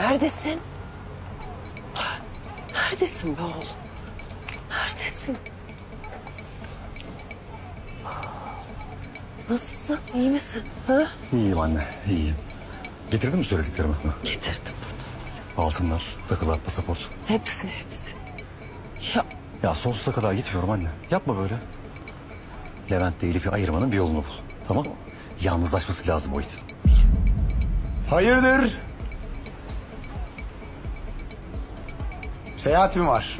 Neredesin? Neredesin be oğlum? Neredesin? Nasılsın? İyi misin? Ha? İyiyim anne, iyiyim. Getirdin mi söylediklerimi? Getirdim burada. Altınlar, takılar, pasaport. Hepsi hepsi. Ya Ya sonsuza kadar gitmiyorum anne. Yapma böyle. Levent ile Elif'i ayırmanın bir yolunu bul. Tamam mı? Yalnızlaşması lazım o itin. Hayırdır? Seyahat mi var?